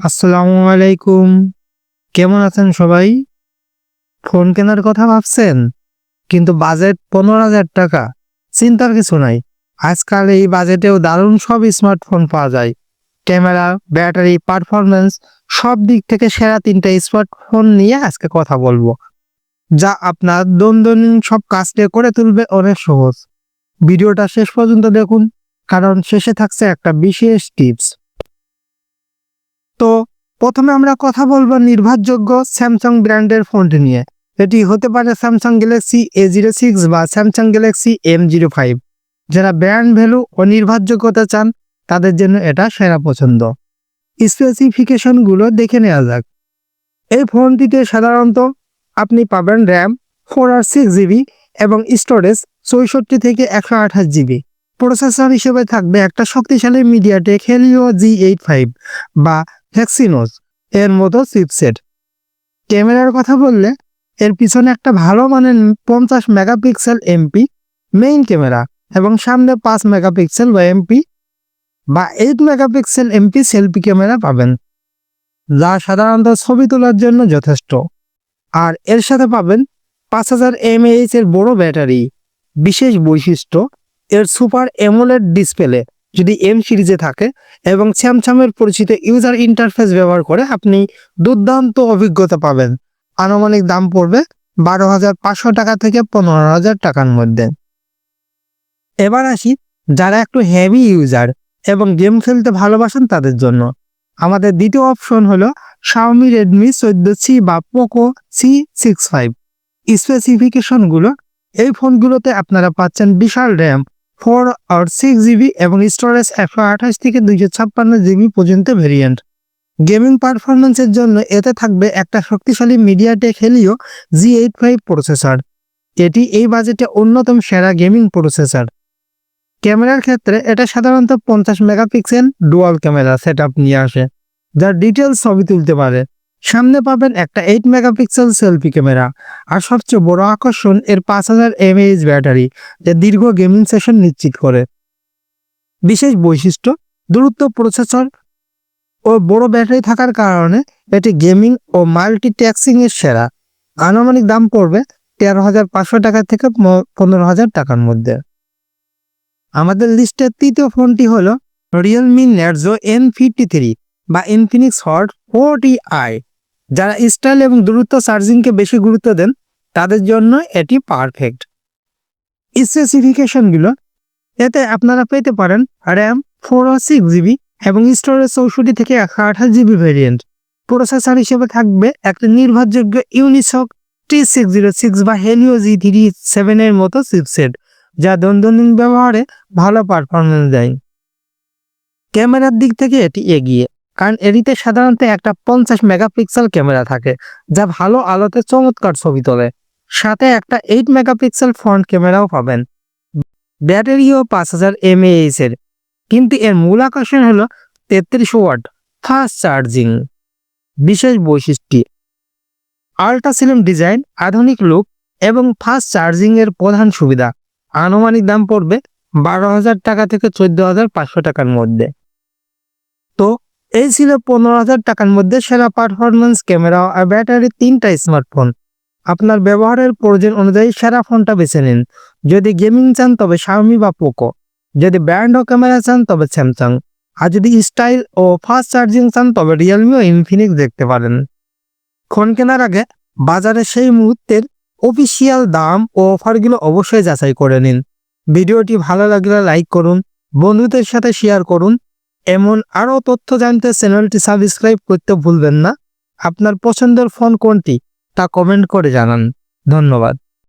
আসসালামু আলাইকুম। কেমন আছেন সবাই? ফোন কেনার কথা ভাবছেন? কিন্তু বাজেট পনেরো হাজার টাকা। চিন্তার কিছু নাই। আজকাল এই বাজেটেও দারুণ সব স্মার্টফোন পাওয়া যায়। ক্যামেরা, ব্যাটারি পারফরমেন্স সব দিক থেকে সেরা তিনটা স্মার্টফোন নিয়ে আজকে কথা বলব। যা আপনার দৈনন্দিন সব কাজকে করে তুলবে অনেক সহজ। ভিডিওটা শেষ পর্যন্ত দেখুন, কারণ শেষে থাকছে একটা বিশেষ টিপস। তো প্রথমে আমরা কথা বলব নির্ভরযোগ্য স্যামসাং ব্র্যান্ডের ফোনটি নিয়ে। এটি হতে পারে Samsung Galaxy A zero six বা Samsung Galaxy M zero five যারা ব্র্যান্ড ভ্যালু ও নির্ভরযোগ্যতা চান, তাদের জন্য এটা সেরা পছন্দ। স্পেসিফিকেশনগুলো দেখে নেওয়া যাক। এই ফোনটিতে সাধারণত আপনি পাবেন র্যাম ফোর আর সিক্স জিবি এবং স্টোরেজ চৌষট্টি থেকে একশো আঠাশ জিবি প্রসেসর হিসেবে থাকবে একটা শক্তিশালী MediaTek Helio G eight five বা হেক্সিনোস এর মতো চিপসেট ক্যামেরার কথা বললে, এর পিছনে একটা ভালো মানের পঞ্চাশ মেগাপিক্সেল এমপি মেইন ক্যামেরা এবং সামনে পাঁচ মেগাপিক্সেল বা এমপি বা eight megapixel MP selfie camera পাবেন, যা সাধারণত ছবি তোলার জন্য যথেষ্ট। আর এর সাথে পাবেন পাঁচ হাজার এমএএইচ এর বড় ব্যাটারি, বিশেষ বৈশিষ্ট্য, এর সুপার এমোলেড ডিসপ্লে যদি এম সিরিজে থাকে এবং স্যামসামের পরিচিত ইউজার ইন্টারফেস ব্যবহার করে আপনি দুর্দান্ত অভিজ্ঞতা পাবেন। আনুমানিক দাম পড়বে বারো হাজার পাঁচশো টাকা থেকে পনেরো হাজার টাকার মধ্যে। এবার আসি যারা একটু হেভি ইউজার এবং গেম খেলতে ভালোবাসেন তাদের জন্য। আমাদের দ্বিতীয় অপশন হলো শাওমি রেডমি চোদ্দ সি বা পোকো সি সিক্স ফাইভ স্পেসিফিকেশনগুলো এই ফোনগুলোতে আপনারা পাচ্ছেন বিশাল র্যাম ফোর আর সিক্স জিবি এবং স্টোরেজ একশো আঠাশ থেকে দুইশো ছাপ্পান্ন জিবি পর্যন্ত ভেরিয়েন্ট। গেমিং পারফরমেন্সের জন্য এতে থাকবে একটা শক্তিশালী MediaTek Helio G eight five processor. এটি এই বাজেটে অন্যতম সেরা গেমিং প্রসেসর। ক্যামেরার ক্ষেত্রে এটা সাধারণত পঞ্চাশ মেগাপিক্সেল ডুয়াল ক্যামেরা সেট নিয়ে আসে যার ডিটেলস ছবি তুলতে পারে। সামনে পাবেন একটা এইট মেগাপিক্সেল সেলফি ক্যামেরা আর সবচেয়ে বড় আকর্ষণ এর পাঁচ হাজার এমএএইচ ব্যাটারি যা দীর্ঘ গেমিং সেশন নিশ্চিত করে। বিশেষ বৈশিষ্ট্য, দূরত্ব প্রসেসর ও বড় ব্যাটারি থাকার কারণে এটি গেমিং ও মাল্টিট্যাক্সিং এর সেরা। আনুমানিক দাম পড়বে তেরো হাজার পাঁচশো টাকা থেকে পনেরো হাজার টাকার মধ্যে। আমাদের লিস্টের তৃতীয় ফোনটি হলো Realme Narzo N fifty three বা ইনফিনিক্স হট ফোরটি আই যারা স্টাইল এবং দ্রুত চার্জিংকে বেশি গুরুত্ব দেন, তাদের জন্য এটি পারফেক্ট স্পেসিফিকেশনগুলো এতে আপনারা পেতে পারেন র্যাম ফোর সিক্স জিবি এবং স্টোরেজ চৌষট্টি থেকে একশো আঠাশ জিবি ভেরিয়েন্ট প্রসেসর হিসেবে থাকবে একটা নির্ভরযোগ্য Unisoc T six zero six বা হেলিও জি থ্রি সেভেনের মতো চিপসেট যা দৈনন্দিন ব্যবহারে ভালো পারফরমেন্স দেয়। ক্যামেরার দিক থেকে এটি এগিয়ে। কারণ এটিতে সাধারণত একটা পঞ্চাশ মেগাপিক্সেল ক্যামেরা থাকে, যা ভালো আলোতে চমৎকার ছবি তোলে। সাথে একটা এইট মেগাপিক্সেল ফ্রন্ট ক্যামেরাও পাবেন। ব্যাটারিও পাঁচ হাজার এমএএইচ এর। কিন্তু এর মূল আকর্ষণ হলো তেত্রিশ ওয়াট ফাস্ট চার্জিং বিশেষ বৈশিষ্ট্য আল্ট্রা সিলিম ডিজাইন আধুনিক লুক এবং ফাস্ট চার্জিং এর প্রধান সুবিধা। আনুমানিক দাম পড়বে বারো হাজার টাকা থেকে চোদ্দ হাজার পাঁচশো টাকার মধ্যে। তো এই ছিল পনেরো হাজার টাকার মধ্যে সেরা পারফরমেন্স ক্যামেরা আর ব্যাটারি তিনটা স্মার্টফোন আপনার ব্যবহারের প্রয়োজন অনুযায়ী সেরা ফোনটা বেছে নিন। যদি গেমিং চান তবে শাওমি বা পোকো যদি ব্র্যান্ড ও ক্যামেরা চান তবে স্যামসাং আর যদি স্টাইল ও ফাস্ট চার্জিং চান তবে রিয়েলমি ও ইনফিনিক্স দেখতে পারেন। ফোন কেনার আগে বাজারে সেই মুহূর্তের অফিসিয়াল দাম ও অফারগুলো অবশ্যই যাচাই করে নিন। ভিডিওটি ভালো লাগলে লাইক করুন, বন্ধুদের সাথে শেয়ার করুন এমন আরও তথ্য জানতে চ্যানেলটি সাবস্ক্রাইব করতে ভুলবেন না। আপনার পছন্দের ফোন কোনটি তা কমেন্ট করে জানান। ধন্যবাদ।